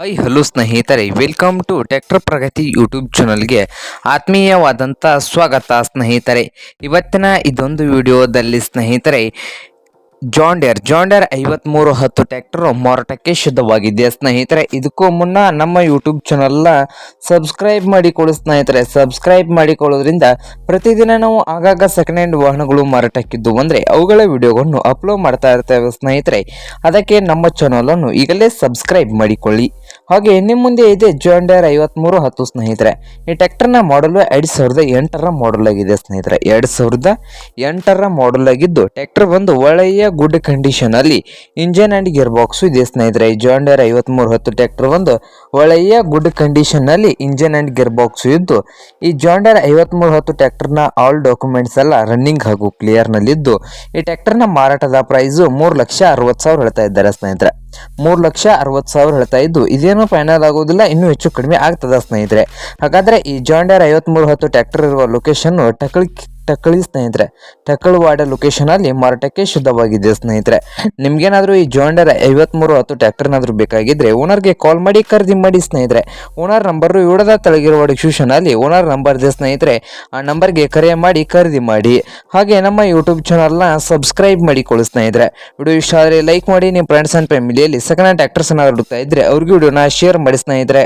Hi hello ಸ್ನೇಹಿತರೆ welcome to tractor Pragati YouTube ಚಾನಲ್ಗೆ ಆತ್ಮೀಯವಾದಂಥ ಸ್ವಾಗತ ಸ್ನೇಹಿತರೆ. ಇವತ್ತಿನ ಇದೊಂದು ವಿಡಿಯೋದಲ್ಲಿ ಸ್ನೇಹಿತರೆ ಜಾಂಡಿಯರ್ ಜಾಂಡಿಯರ್ ಐವತ್ಮೂರು ಹತ್ತು ಟ್ಯಾಕ್ಟರು ಮಾರಾಟಕ್ಕೆ ಶುದ್ಧವಾಗಿದೆ ಸ್ನೇಹಿತರೆ? ಇದಕ್ಕೂ ಮುನ್ನ ನಮ್ಮ ಯೂಟ್ಯೂಬ್ ಚಾನಲ್ನ ಸಬ್ಸ್ಕ್ರೈಬ್ ಮಾಡಿಕೊಳ್ಳಿ ಸ್ನೇಹಿತರೆ. ಸಬ್ಸ್ಕ್ರೈಬ್ ಮಾಡಿಕೊಳ್ಳೋದ್ರಿಂದ ಪ್ರತಿದಿನ ನಾವು ಆಗಾಗ ಸೆಕೆಂಡ್ ಹ್ಯಾಂಡ್ ವಾಹನಗಳು ಮಾರಾಟಕ್ಕಿದ್ದು ಅಂದರೆ ಅವುಗಳ ವಿಡಿಯೋಗಳನ್ನು ಅಪ್ಲೋಡ್ ಮಾಡ್ತಾ ಇರ್ತೇವೆ ಸ್ನೇಹಿತರೆ. ಅದಕ್ಕೆ ನಮ್ಮ ಚಾನಲನ್ನು ಈಗಲೇ ಸಬ್ಸ್ಕ್ರೈಬ್ ಮಾಡಿಕೊಳ್ಳಿ. ಹಾಗೆ ನಿಮ್ಮ ಮುಂದೆ ಇದೆ ಜಾಂಡಿಯರ್ ಐವತ್ಮೂರು ಹತ್ತು ಸ್ನೇಹಿತರೆ. ಈ ಟ್ರ್ಯಾಕ್ಟರ್ನ ಮಾಡಲು ಎರಡು ಸಾವಿರದ ಎಂಟರ ಮಾಡಲ್ ಆಗಿದೆ ಸ್ನೇಹಿತರೆ. ಎರಡು ಸಾವಿರದ ಎಂಟರ ಮಾಡಲ್ ಆಗಿದ್ದು ಟ್ರ್ಯಾಕ್ಟರ್ ಒಂದು ಒಳ್ಳೆಯ ಗುಡ್ ಕಂಡೀಷನ್ ಅಲ್ಲಿ ಇಂಜಿನ್ ಅಂಡ್ ಗೇರ್ ಬಾಕ್ಸ್ ಇದೆ ಸ್ನೇಹಿತರೆ. ಈ ಜಾಂಡಿಯರ್ ಐವತ್ಮೂರು ಹತ್ತು ಟ್ರ್ಯಾಕ್ಟರ್ ಬಂದು ಒಳ್ಳೆಯ ಗುಡ್ ಕಂಡೀಷನ್ ಅಲ್ಲಿ ಇಂಜಿನ್ ಅಂಡ್ ಗೇರ್ ಬಾಕ್ಸ್ ಇದ್ದು, ಈ ಜಾಂಡಿಯರ್ ಐವತ್ಮೂರು ಹತ್ತು ಟ್ರ್ಯಾಕ್ಟರ್ನ ಆಲ್ ಡಾಕ್ಯುಮೆಂಟ್ಸ್ ಎಲ್ಲ ರನ್ನಿಂಗ್ ಹಾಗೂ ಕ್ಲಿಯರ್ ನಲ್ಲಿದ್ದು, ಈ ಟ್ರ್ಯಾಕ್ಟರ್ನ ಮಾರಾಟದ ಪ್ರೈಸ್ ಮೂರು ಲಕ್ಷ ಅರವತ್ತು ಸಾವಿರ ಹೇಳ್ತಾ ಇದ್ದಾರೆ ಸ್ನೇಹಿತರೆ. ಮೂರು ಲಕ್ಷ ಅರವತ್ತು ಸಾವಿರ ಹೇಳ್ತಾ ಇದ್ದು, ಇದೇನು ಫೈನಲ್ ಆಗೋದಿಲ್ಲ, ಇನ್ನೂ ಹೆಚ್ಚು ಕಡಿಮೆ ಆಗ್ತದ ಸ್ನೇಹಿತರೆ. ಹಾಗಾದ್ರೆ ಈ ಜಾಂಡರ್ ಐವತ್ತ್ಮೂರು ಹತ್ತು ಟ್ರ್ಯಾಕ್ಟರ್ ಇರುವ ಲೊಕೇಶನ್ನು ಟಕಳಿ ಟಕ್ಕಳಿ ಸ್ನೇಹಿತರೆ. ಟಕ್ಕಳವಾಡ ಲೊಕೇಶನ್ ಅಲ್ಲಿ ಮಾರಾಟಕ್ಕೆ ಶುದ್ಧವಾಗಿದೆ ಸ್ನೇಹಿತರೆ. ನಿಮ್ಗೇನಾದ್ರೂ ಈ ಜೋಂಡರ್ ಐವತ್ಮೂರು ಹತ್ತು ಟ್ಯಾಕ್ಟರ್ನಾದರೂ ಬೇಕಾಗಿದ್ರೆ ಓನರ್ಗೆ ಕಾಲ್ ಮಾಡಿ ಖರೀದಿ ಮಾಡಿ ಸ್ನೇಹಿತರೆ. ಓನರ್ ನಂಬರ್ ಇಡದ ತಳಗಿರುವ ಡಿಸ್ಕ್ರಿಪ್ಷನ್ ಅಲ್ಲಿ ಓನರ್ ನಂಬರ್ ಇದೆ ಸ್ನೇಹಿತರೆ. ಆ ನಂಬರ್ಗೆ ಕರೆ ಮಾಡಿ ಖರೀದಿ ಮಾಡಿ. ಹಾಗೆ ನಮ್ಮ ಯೂಟ್ಯೂಬ್ ಚಾನಲ್ನ ಸಬ್ಸ್ಕ್ರೈಬ್ ಮಾಡಿಕೊಳ್ಳಿ ಸ್ನೇಹಿತರೆ. ವಿಡಿಯೋ ಇಷ್ಟ ಆದರೆ ಲೈಕ್ ಮಾಡಿ. ನಿಮ್ಮ ಫ್ರೆಂಡ್ಸ್ ಅಂಡ್ ಫ್ಯಾಮಿಲಿಯಲ್ಲಿ ಸೆಕೆಂಡ್ ಹ್ಯಾಂಡ್ ಟ್ರ್ಯಾಕ್ಟರ್ಸ್ ಏನಾದ್ರು ಹುಡುಕ್ತಾ ಇದ್ರೆ ಅವ್ರಿಗೆ ವಿಡಿಯೋನ ಶೇರ್ ಮಾಡಿ ಸ್ನೇಹಿತರೆ.